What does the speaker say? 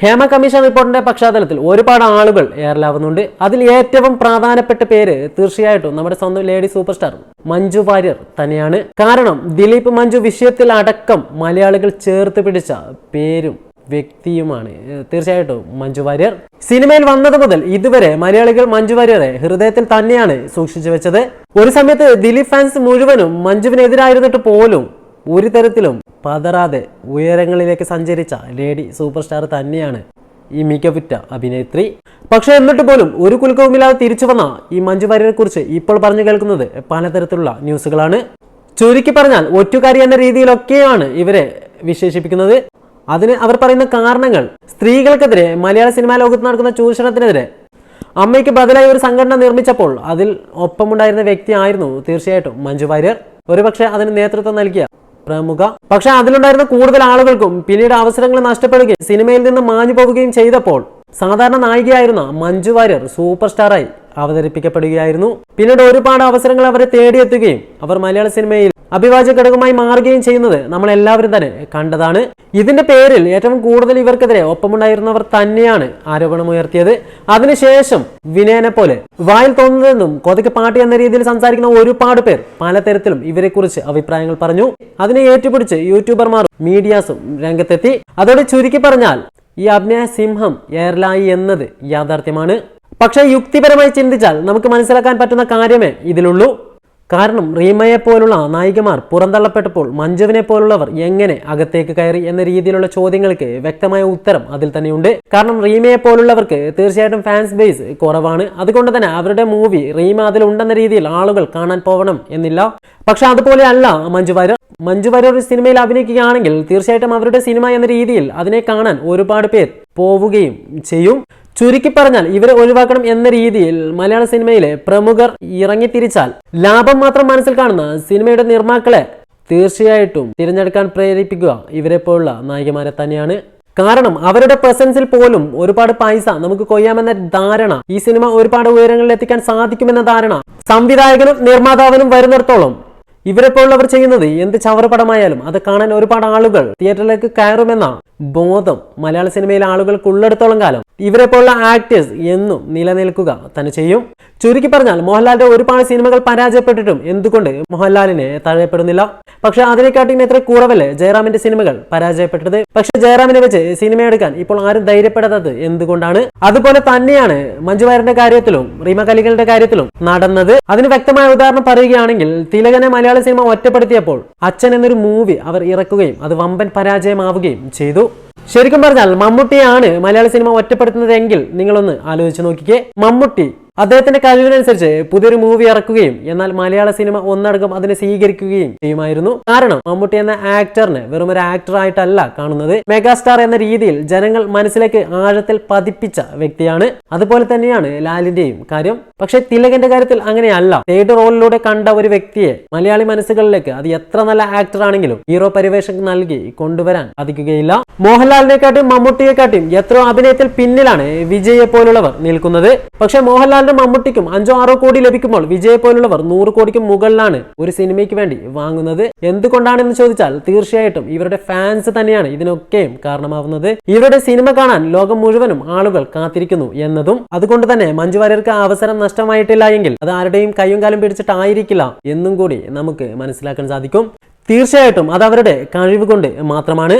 Hema commission റിപ്പോർട്ടിന്റെ പശ്ചാത്തലത്തിൽ ഒരുപാട് ആളുകൾ എയറിലാവുന്നുണ്ട്. അതിൽ ഏറ്റവും പ്രധാനപ്പെട്ട പേര് തീർച്ചയായിട്ടും നമ്മുടെ സ്വന്തം lady super star Manju Warrier തന്നെയാണ്. കാരണം ദിലീപ് മഞ്ജു വിഷയത്തിൽ അടക്കം മലയാളികൾ ചേർത്ത് പിടിച്ച പേരും വ്യക്തിയുമാണ്. തീർച്ചയായിട്ടും മഞ്ജു വാര്യർ. സിനിമയിൽ വന്നത് മുതൽ ഇതുവരെ മലയാളികൾ മഞ്ജു വാര്യരെ ഹൃദയത്തിൽ തന്നെയാണ് സൂക്ഷിച്ചു വെച്ചത്. ഒരു സമയത്ത് ദിലീപ് ഫാൻസ് മുഴുവനും മഞ്ജുവിനെതിരായിരുന്നിട്ട് പോലും ഒരു തരത്തിലും പതറാതെ ഉയരങ്ങളിലേക്ക് സഞ്ചരിച്ച ലേഡി സൂപ്പർ സ്റ്റാർ തന്നെയാണ് ഈ മികവുറ്റ അഭിനേത്രി. പക്ഷെ എന്നിട്ട് പോലും ഒരു കുലുക്കവുമില്ലാതെ തിരിച്ചു വന്ന ഈ മഞ്ജു വാര്യരെ കുറിച്ച് ഇപ്പോൾ പറഞ്ഞു കേൾക്കുന്നത് പലതരത്തിലുള്ള ന്യൂസുകളാണ്. ചുരുക്കി പറഞ്ഞാൽ ഒറ്റുകാരി എന്ന രീതിയിലൊക്കെയാണ് ഇവരെ വിശേഷിപ്പിക്കുന്നത്. അതിന് അവർ പറയുന്ന കാരണങ്ങൾ സ്ത്രീകൾക്കെതിരെ മലയാള സിനിമാ ലോകത്ത് നടക്കുന്ന ചൂഷണത്തിനെതിരെ അമ്മയ്ക്ക് ബദലായി ഒരു സംഘടന നിർമ്മിച്ചപ്പോൾ അതിൽ ഒപ്പമുണ്ടായിരുന്ന വ്യക്തിയായിരുന്നു തീർച്ചയായിട്ടും മഞ്ജു വാര്യർ. ഒരുപക്ഷെ അതിന് നേതൃത്വം നൽകിയ പ്രമുഖ. പക്ഷെ അതിലുണ്ടായിരുന്ന കൂടുതൽ ആളുകൾക്കും പിന്നീട് അവസരങ്ങൾ നഷ്ടപ്പെടുകയും സിനിമയിൽ നിന്ന് മാഞ്ഞു പോവുകയും ചെയ്തപ്പോൾ സാധാരണ നായികയായിരുന്ന മഞ്ജു വാര്യർ സൂപ്പർ സ്റ്റാറായി അവതരിപ്പിക്കപ്പെടുകയായിരുന്നു. പിന്നീട് ഒരുപാട് അവസരങ്ങൾ അവരെ തേടിയെത്തുകയും അവർ മലയാള സിനിമയിൽ അഭിവാജ്യ ഘടകമായി മാറുകയും ചെയ്യുന്നത് നമ്മൾ എല്ലാവരും തന്നെ കണ്ടതാണ്. ഇതിന്റെ പേരിൽ ഏറ്റവും കൂടുതൽ ഇവർക്കെതിരെ ഒപ്പമുണ്ടായിരുന്നവർ തന്നെയാണ് ആരോപണമുയർത്തിയത്. അതിനുശേഷം വിനയനെ പോലെ വായിൽ തോന്നുന്നതെന്നും കൊതയ്ക്ക് പാട്ടി എന്ന രീതിയിൽ സംസാരിക്കുന്ന ഒരുപാട് പേർ പലതരത്തിലും ഇവരെക്കുറിച്ച് അഭിപ്രായങ്ങൾ പറഞ്ഞു. അതിനെ ഏറ്റുപിടിച്ച് യൂട്യൂബർമാരും മീഡിയാസും രംഗത്തെത്തി. അതോടെ ചുരുക്കി പറഞ്ഞാൽ ഈ അഭിനയ സിംഹം എയർലായി എന്നത് യാഥാർത്ഥ്യമാണ്. പക്ഷേ യുക്തിപരമായി ചിന്തിച്ചാൽ നമുക്ക് മനസ്സിലാക്കാൻ പറ്റുന്ന കാര്യമേ ഇതിലുള്ളൂ. കാരണം റീമയെ പോലുള്ള നായികമാർ പുറന്തള്ളപ്പെട്ടപ്പോൾ മഞ്ജുവിനെ പോലുള്ളവർ എങ്ങനെ അകത്തേക്ക് കയറി എന്ന രീതിയിലുള്ള ചോദ്യങ്ങൾക്ക് വ്യക്തമായ ഉത്തരം അതിൽ തന്നെയുണ്ട്. കാരണം റീമയെ പോലുള്ളവർക്ക് തീർച്ചയായിട്ടും ഫാൻസ് ബേസ് കുറവാണ്. അതുകൊണ്ട് തന്നെ അവരുടെ മൂവി റീമ അതിൽ ഉണ്ടെന്ന രീതിയിൽ ആളുകൾ കാണാൻ പോകണം എന്നില്ല. പക്ഷെ അതുപോലെ അല്ല മഞ്ജു വാര്യർ. മഞ്ജു വാര്യർ ഒരു സിനിമയിൽ അഭിനയിക്കുകയാണെങ്കിൽ തീർച്ചയായിട്ടും അവരുടെ സിനിമ എന്ന രീതിയിൽ അതിനെ കാണാൻ ഒരുപാട് പേർ പോവുകയും ചെയ്യും. ചുരുക്കി പറഞ്ഞാൽ ഇവരെ ഒഴിവാക്കണം എന്ന രീതിയിൽ മലയാള സിനിമയിലെ പ്രമുഖർ ഇറങ്ങിത്തിരിച്ചാൽ ലാഭം മാത്രം മനസ്സിൽ കാണുന്ന സിനിമയുടെ നിർമ്മാക്കളെ തീർച്ചയായിട്ടും തിരഞ്ഞെടുക്കാൻ പ്രേരിപ്പിക്കുക ഇവരെ പോലുള്ള നായികമാരെ തന്നെയാണ്. കാരണം അവരുടെ പ്രസൻസിൽ പോലും ഒരുപാട് പൈസ നമുക്ക് കൊയ്യാമെന്ന ധാരണ ഈ സിനിമ ഒരുപാട് ഉയരങ്ങളിൽ എത്തിക്കാൻ സാധിക്കുമെന്ന ധാരണ സംവിധായകനും നിർമ്മാതാവിനും വരുന്നിടത്തോളം ഇവരെ പോലുള്ളവർ ചെയ്യുന്നത് എന്ത് ചവറുപടമായാലും അത് കാണാൻ ഒരുപാട് ആളുകൾ തിയേറ്ററിലേക്ക് കയറുമെന്ന ബോധം. മലയാള സിനിമയിലെ ആളുകൾക്ക് ഉള്ളെടുത്തോളം കാലം ഇവരെ പോലുള്ള ആക്ടേഴ്സ് എന്നും നിലനിൽക്കുക തന്നെ ചെയ്യും. ചുരുക്കി പറഞ്ഞാൽ മോഹൻലാലിന്റെ ഒരുപാട് സിനിമകൾ പരാജയപ്പെട്ടിട്ടും എന്തുകൊണ്ട് മോഹൻലാലിനെ തഴയപ്പെടുന്നില്ല? പക്ഷെ അതിനെക്കാട്ടിയും എത്ര കുറവല്ലേ ജയറാമിന്റെ സിനിമകൾ പരാജയപ്പെട്ടത്? പക്ഷെ ജയറാമിനെ വെച്ച് സിനിമ എടുക്കാൻ ഇപ്പോൾ ആരും ധൈര്യപ്പെടാത്തത് എന്തുകൊണ്ടാണ്? അതുപോലെ തന്നെയാണ് മഞ്ജു വാര്യരുടെ കാര്യത്തിലും റീമ കലികളുടെ കാര്യത്തിലും നടന്നത്. അതിന് വ്യക്തമായ ഉദാഹരണം പറയുകയാണെങ്കിൽ തിലകനെ മലയാള സിനിമ ഒറ്റപ്പെടുത്തിയപ്പോൾ അച്ഛൻ എന്നൊരു മൂവി അവർ ഇറക്കുകയും അത് വമ്പൻ പരാജയമാവുകയും ചെയ്തു. ശരിക്കും പറഞ്ഞാൽ മമ്മൂട്ടിയാണ് മലയാള സിനിമ ഒറ്റപ്പെടുത്തുന്നതെങ്കിൽ നിങ്ങളൊന്ന് ആലോചിച്ച് നോക്കിക്കേ. മമ്മൂട്ടി അദ്ദേഹത്തിന്റെ കഴിവിനനുസരിച്ച് പുതിയൊരു മൂവി ഇറക്കുകയും എന്നാൽ മലയാള സിനിമ ഒന്നടങ്കം അതിനെ സ്വീകരിക്കുകയും ചെയ്യുമായിരുന്നു. കാരണം മമ്മൂട്ടി എന്ന ആക്ടറിനെ വെറും ഒരു ആക്ടർ ആയിട്ടല്ല കാണുന്നത്. മെഗാസ്റ്റാർ എന്ന രീതിയിൽ ജനങ്ങൾ മനസ്സിലേക്ക് ആഴത്തിൽ പതിപ്പിച്ച വ്യക്തിയാണ്. അതുപോലെ തന്നെയാണ് ലാലിന്റെയും കാര്യം. പക്ഷെ തിലകന്റെ കാര്യത്തിൽ അങ്ങനെയല്ല. തേർഡ് റോളിലൂടെ കണ്ട ഒരു വ്യക്തിയെ മലയാളി മനസ്സുകളിലേക്ക് അത് എത്ര നല്ല ആക്ടർ ആണെങ്കിലും ഹീറോ പരിവേഷം നൽകി കൊണ്ടുവരാൻ സാധിക്കുകയില്ല. മോഹൻലാലിനെക്കാട്ടും മമ്മൂട്ടിയെക്കാട്ടും എത്രയോ അഭിനയത്തിൽ പിന്നിലാണ് വിജയെ പോലുള്ളവർ നിൽക്കുന്നത്. പക്ഷെ മോഹൻലാലിന്റെ മമ്മൂട്ടിക്കും അഞ്ചോ ആറോ കോടി ലഭിക്കുമ്പോൾ വിജയ് പോലുള്ളവർ നൂറ് കോടിക്കും മുകളിലാണ് ഒരു സിനിമയ്ക്ക് വേണ്ടി വാങ്ങുന്നത്. എന്തുകൊണ്ടാണെന്ന് ചോദിച്ചാൽ തീർച്ചയായിട്ടും ഇവരുടെ ഫാൻസ് തന്നെയാണ് ഇതിനൊക്കെയും കാരണമാവുന്നത്. ഇവരുടെ സിനിമ കാണാൻ ലോകം മുഴുവനും ആളുകൾ കാത്തിരിക്കുന്നു എന്നതും അതുകൊണ്ട് തന്നെ മഞ്ജു വാര്യർക്ക് അവസരം നഷ്ടമായിട്ടില്ല എങ്കിൽ അത് ആരുടെയും കയ്യും കാലും പിടിച്ചിട്ടായിരിക്കില്ല എന്നും കൂടി നമുക്ക് മനസ്സിലാക്കാൻ സാധിക്കും. തീർച്ചയായിട്ടും അത് അവരുടെ കഴിവ് കൊണ്ട് മാത്രമാണ്.